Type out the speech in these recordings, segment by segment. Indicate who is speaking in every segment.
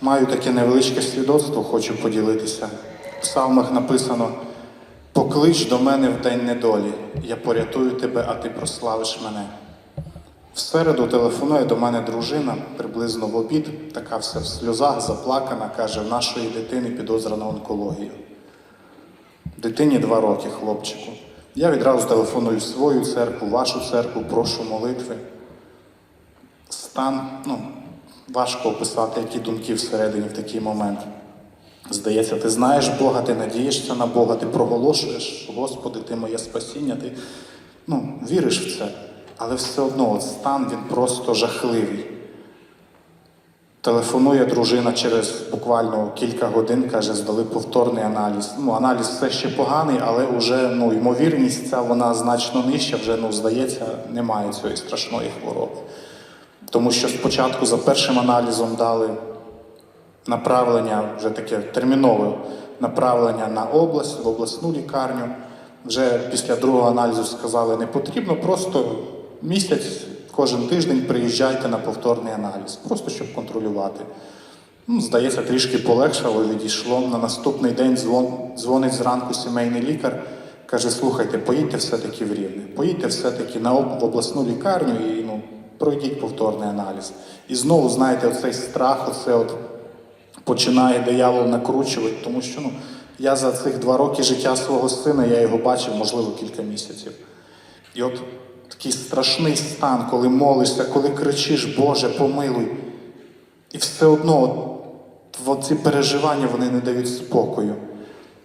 Speaker 1: Маю таке невеличке свідоцтво, хочу поділитися. В псалмах написано: поклич до мене в день недолі, я порятую тебе, а ти прославиш мене. В середу телефонує до мене дружина, приблизно в обід, така вся в сльозах, заплакана, каже, в нашої дитини підозра на онкологію. Дитині два роки, хлопчику. Я відразу телефоную свою церкву, вашу церкву, прошу молитви. Стан, ну, важко описати, які думки всередині в такий момент. Здається, ти знаєш Бога, ти надієшся на Бога, ти проголошуєш, Господи, ти моє спасіння, ти ну, віриш в це. Але все одно от стан він просто жахливий. Телефонує дружина через буквально кілька годин, каже, здали повторний аналіз. Ну, аналіз все ще поганий, але вже ну, ймовірність ця вона значно нижча, вже ну, здається, немає цієї страшної хвороби. Тому що спочатку за першим аналізом дали направлення, вже таке термінове направлення на область, в обласну лікарню. Вже після другого аналізу сказали, не потрібно, просто місяць кожен тиждень приїжджайте на повторний аналіз, просто щоб контролювати. Ну, здається, трішки полегшало, відійшло. На наступний день дзвон, дзвонить зранку сімейний лікар, каже: слухайте, поїдьте все-таки в Рівне, поїдьте все-таки на в обласну лікарню і пройдіть повторний аналіз. І знову, знаєте, оцей страх, оце от починає диявол накручувати, тому що ну, я за цих два роки життя свого сина, я його бачив, можливо, кілька місяців. І от такий страшний стан, коли молишся, коли кричиш, Боже, помилуй. І все одно от, ці переживання вони не дають спокою.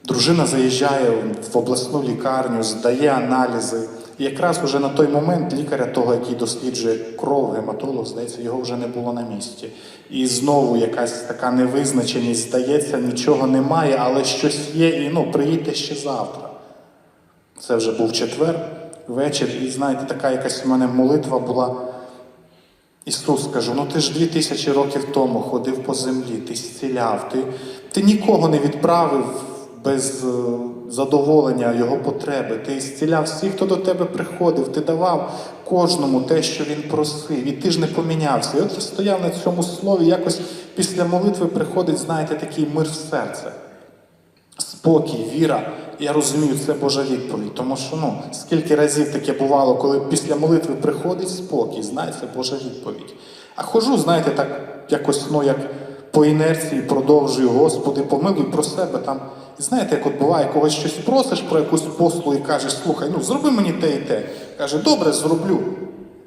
Speaker 1: Дружина заїжджає в обласну лікарню, здає аналізи. І якраз уже на той момент лікаря, того, який досліджує кров, гематолог, здається, його вже не було на місці. І знову якась така невизначеність, здається, нічого немає, але щось є, і ну, приїдьте ще завтра. Це вже був четвер, вечір, і знаєте, така якась у мене молитва була. Ісус каже, ну ти ж дві тисячі років тому ходив по землі, ти зціляв, ти, ти нікого не відправив без е, задоволення його потреби. Ти зціляв всіх, хто до тебе приходив, ти давав кожному те, що він просив, і ти ж не помінявся. І от я стояв на цьому слові, якось після молитви приходить, знаєте, такий мир в серце спокій, віра. Я розумію, це Божа відповідь. Тому що ну, скільки разів таке бувало, коли після молитви приходить спокій, знає, Божа відповідь. А хожу, знаєте, так якось ну, як по інерції продовжую, Господи, помилуй про себе там. І знаєте, як от буває, когось щось просиш про якусь послугу і кажеш, слухай, ну зроби мені те і те. Каже, добре, зроблю.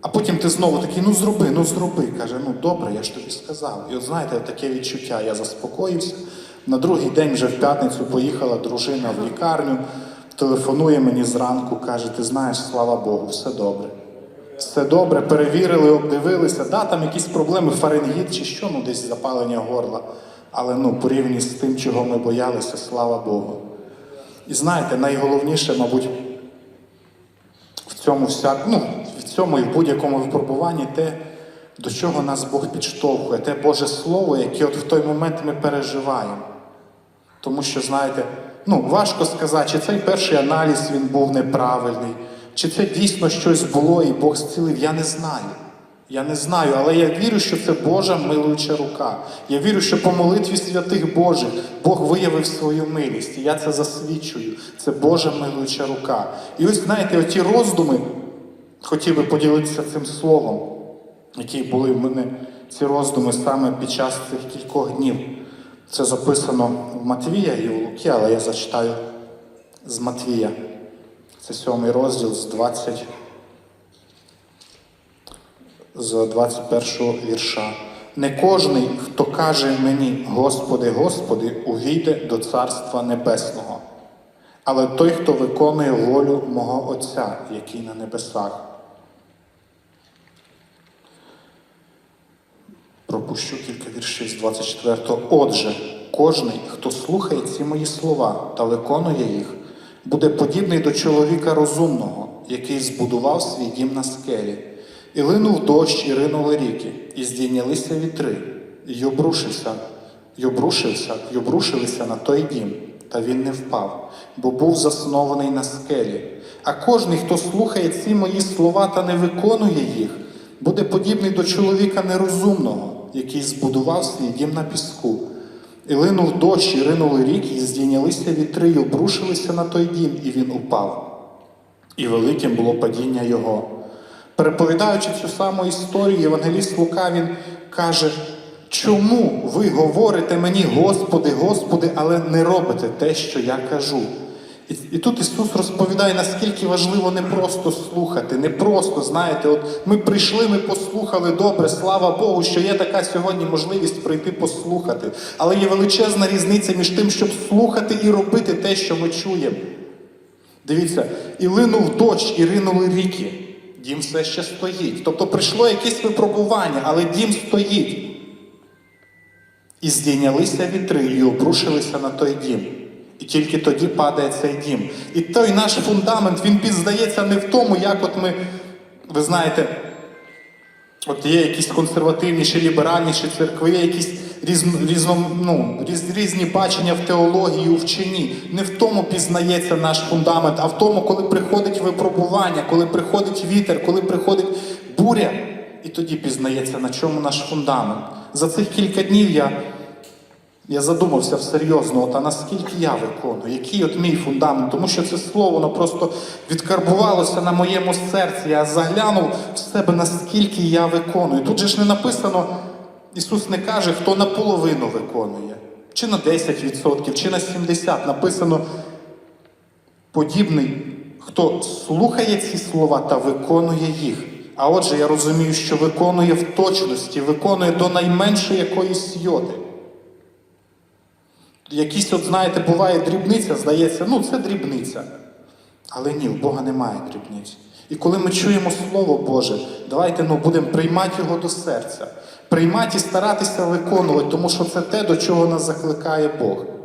Speaker 1: А потім ти знову такий, ну зроби, ну зроби. Каже, ну добре, я ж тобі сказав. І от знаєте, таке відчуття, я заспокоївся. На другий день вже в п'ятницю поїхала дружина в лікарню, телефонує мені зранку, каже: ти знаєш, слава Богу, все добре. Все добре, перевірили, обдивилися. Да, там якісь проблеми, фаренгіт чи що, ну десь запалення горла. Але ну, порівняно з тим, чого ми боялися, слава Богу. І знаєте, найголовніше, мабуть, в цьому всяк, ну, в цьому і в будь-якому випробуванні те, до чого нас Бог підштовхує, те Боже Слово, яке от в той момент ми переживаємо. Тому що, знаєте, ну, важко сказати, чи цей перший аналіз він був неправильний, чи це дійсно щось було і Бог зцілив, я не знаю. Я не знаю, але я вірю, що це Божа милуюча рука. Я вірю, що по молитві святих Божих Бог виявив свою милість. І я це засвідчую. Це Божа милуюча рука. І ось, знаєте, оті роздуми, хотів би поділитися цим словом, які були в мене ці роздуми саме під час цих кількох днів. Це записано в Матвія і у Луки, але я зачитаю з Матвія. Це сьомий розділ з 20, з 21 вірша. Не кожний, хто каже мені, Господи, Господи, увійде до Царства Небесного, але той, хто виконує волю мого Отця, який на небесах. Пропущу кілька віршів з 24-го. Отже, кожний, хто слухає ці мої слова та виконує їх, буде подібний до чоловіка розумного, який збудував свій дім на скелі. І линув дощ, і ринули ріки, і здійнялися вітри, і обрушився, і обрушився, і обрушилися на той дім, та він не впав, бо був заснований на скелі. А кожний, хто слухає ці мої слова та не виконує їх, буде подібний до чоловіка нерозумного, який збудував свій дім на піску. І линув дощ, і ринули рік, і здійнялися вітри, і обрушилися на той дім, і він упав. І великим було падіння його. Переповідаючи цю саму історію, Євангеліст Лука він каже, чому ви говорите мені, Господи, Господи, але не робите те, що я кажу. І, і тут Ісус розповідає, наскільки важливо не просто слухати, не просто, знаєте, от ми прийшли, ми послухали добре, слава Богу, що є така сьогодні можливість прийти послухати. Але є величезна різниця між тим, щоб слухати і робити те, що ми чуємо. Дивіться, і линув дощ, і ринули ріки. Дім все ще стоїть. Тобто прийшло якесь випробування, але дім стоїть. І здійнялися вітри, і обрушилися на той дім. І тільки тоді падає цей дім. І той наш фундамент, він пізнається не в тому, як от ми, ви знаєте, От є якісь консервативніші, ліберальніші церкви, є якісь різно, різно, ну, різ, різні бачення в теології, у вченні. Не в тому пізнається наш фундамент, а в тому, коли приходить випробування, коли приходить вітер, коли приходить буря, і тоді пізнається, на чому наш фундамент. За цих кілька днів я, я задумався всерйозно, от, а наскільки я виконую, який от мій фундамент, тому що це слово воно просто відкарбувалося на моєму серці. Я заглянув в себе, наскільки я виконую. Тут же ж не написано, Ісус не каже, хто наполовину виконує, чи на 10%, чи на 70%. Написано подібний, хто слухає ці слова та виконує їх. А отже, я розумію, що виконує в точності, виконує до найменшої якоїсь йоди. Якісь, от знаєте, буває дрібниця, здається, ну це дрібниця. Але ні, в Бога немає дрібниць. І коли ми чуємо Слово Боже, давайте ну, будемо приймати його до серця, приймати і старатися виконувати, тому що це те, до чого нас закликає Бог.